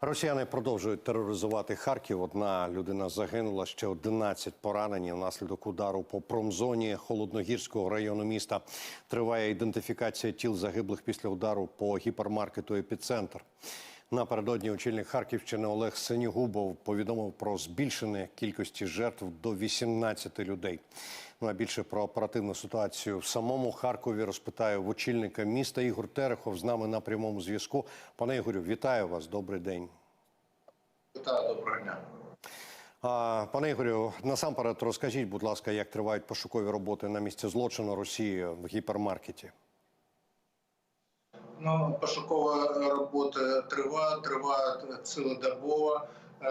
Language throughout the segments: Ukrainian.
Росіяни продовжують тероризувати Харків. Одна людина загинула, ще 11 поранені внаслідок удару по промзоні холодногірського району міста. Триває ідентифікація тіл загиблих після удару по гіпермаркету «Епіцентр». Напередодні очільник Харківщини Олег Сенігубов повідомив про збільшення кількості жертв до 18 людей. Ну а більше про оперативну ситуацію в самому Харкові розпитаю в очільника міста Ігор Терехов з нами на прямому зв'язку. Пане Ігорю, вітаю вас. Добрий день. Вітаю, доброго дня. А, пане Ігорю, насамперед розкажіть, будь ласка, як тривають пошукові роботи на місці злочину Росії в гіпермаркеті? Ну, пошукова робота триває, триває цілодобово. Е,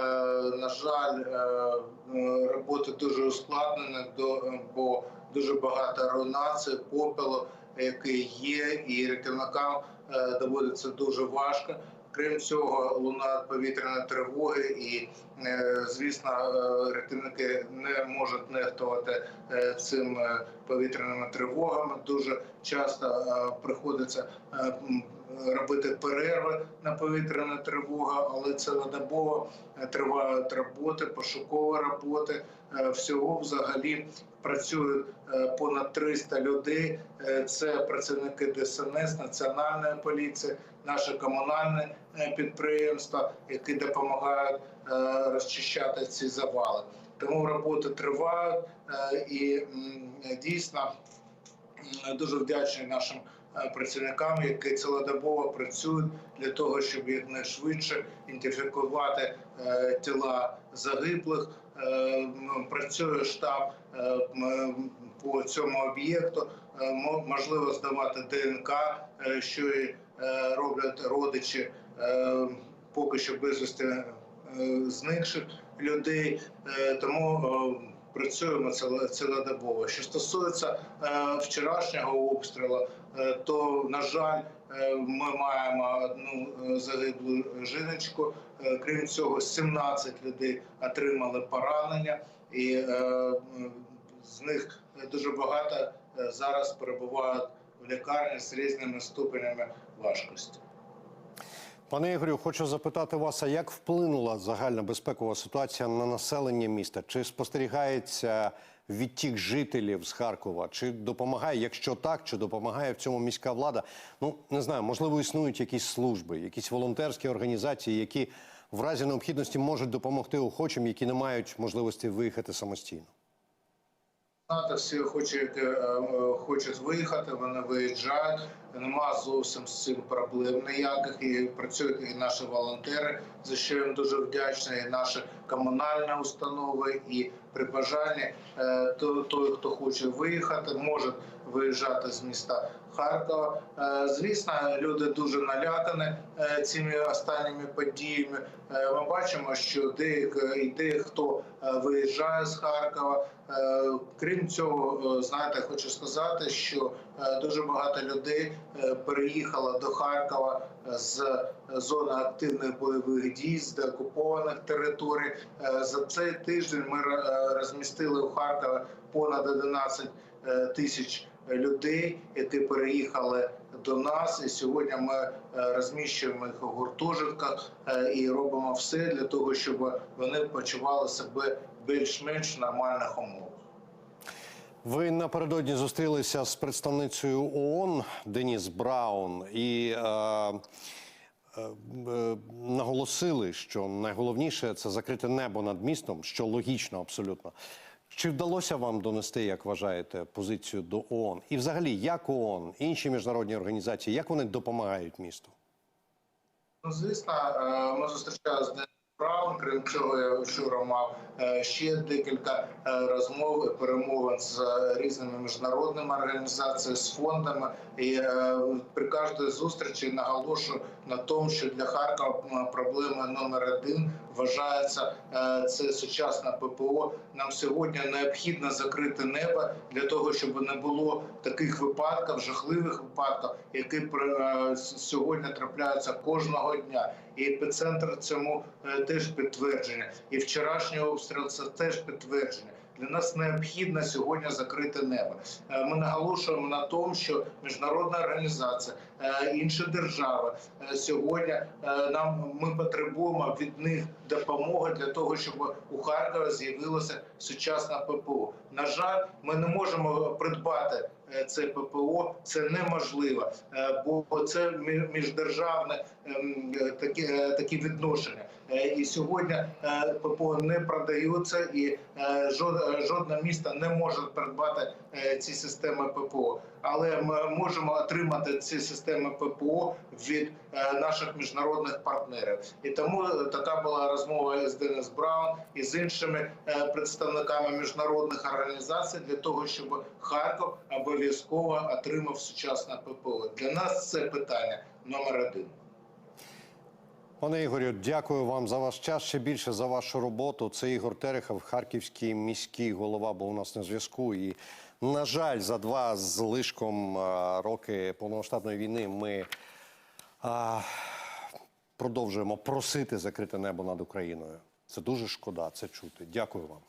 на жаль, е, робота дуже ускладнена, бо дуже багато руйнацій, попелу, який є, і рятівникам е, доводиться дуже важко. Крім цього, лунають повітряні тривоги, і звісно, рятівники не можуть нехтувати цим повітряними тривогами. Дуже часто приходиться робити перерви на повітряну тривогу, але цілодобово е, тривають роботи, пошукові роботи. Е, Всього взагалі працюють е, понад 300 людей. Е, Це працівники ДСНС, Національної поліції, наше комунальне е, підприємства, які допомагають е, розчищати ці завали. Тому роботи тривають е, і дійсно дуже вдячний нашим е, працівникам, які цілодобово працюють для того, щоб якнайшвидше ідентифікувати е, тіла загиблих. Е, Працює штаб по цьому об'єкту. Можливо здавати ДНК, що і роблять родичі поки що безвісти зникших людей. Тому працюємо ціло- цілодобово. Що стосується е, вчорашнього обстрілу, е, то на жаль, е, ми маємо одну загиблу жіночку. Крім цього, 17 людей отримали поранення, і з них дуже багато зараз перебувають в лікарні з різними ступенями важкості. Пане Ігорю, хочу запитати вас, а як вплинула загальна безпекова ситуація на населення міста? Чи спостерігається відтік жителів з Харкова? Чи допомагає, якщо так, чи допомагає в цьому міська влада? Ну не знаю, можливо, існують якісь служби, якісь волонтерські організації, які в разі необхідності можуть допомогти охочим, які не мають можливості виїхати самостійно. Всі хочуть, е, е, хочуть виїхати, вони виїжджають. Нема зовсім з цим проблем ніяких. І працюють і наші волонтери, за що їм дуже вдячний, і наші комунальні установи. І при бажанні е, то- той, хто хоче виїхати, може виїжджати з міста Харкова. Е, Звісно, люди дуже налякані е, цими останніми подіями. Ми бачимо, що деякі і дехто е, виїжджає з Харкова. Крім цього, знаєте, хочу сказати, що дуже багато людей е, переїхало до Харкова з зони активних бойових дій, з деокупованих територій. Е, За цей тиждень ми е, розмістили у Харкові понад 11 е, тисяч людей, які переїхали до нас. І сьогодні ми е, розміщуємо їх у гуртожитках е, і робимо все для того, щоб вони почували себе більш-менш нормальних умовах. Ви напередодні зустрілися з представницею ООН Деніс Браун і е, е, е, наголосили, що найголовніше це закрите небо над містом, що логічно абсолютно. Чи вдалося вам донести, як вважаєте, позицію до ООН? І взагалі, як ООН, інші міжнародні організації, як вони допомагають місту? Ну, звісно, е, ми зустрічалися з Браун. Крім цього, я вчора мав е, ще декілька е, розмов перемовин з різними міжнародними організаціями, з фондами. І е, при кожній зустрічі наголошую на тому, що для Харкова проблема номер один вважається це сучасне ППО. Нам сьогодні необхідно закрити небо для того, щоб не було таких випадків, жахливих випадків, які сьогодні трапляються кожного дня. І епіцентр цьому е, теж підтвердження. І вчорашній обстріл це теж підтвердження. Для нас необхідно сьогодні закрити небо. Е, Ми наголошуємо на тому, що міжнародна організація, е, інші держави е, сьогодні нам ми потребуємо від них допомоги для того, щоб у Харкові з'явилося сучасне ППО. На жаль, ми не можемо придбати е, це ППО. Це неможливо, е, бо це мі- міждержавне ем, е, такі, такі відношення. І сьогодні ППО не продаються, і жодне місто не може придбати ці системи ППО. Але ми можемо отримати ці системи ППО від е, наших міжнародних партнерів. І тому така була розмова з Денис Браун і з іншими е, представниками міжнародних організацій для того, щоб Харків обов'язково отримав сучасне ППО. Для нас це питання номер один. Пане Ігорю, дякую вам за ваш час. Ще більше за вашу роботу. Це Ігор Терехов, харківський міський голова, був у нас на зв'язку. І, на жаль, за два з лишком роки повномасштабної війни ми а, продовжуємо просити закрити небо над Україною. Це дуже шкода це чути. Дякую вам.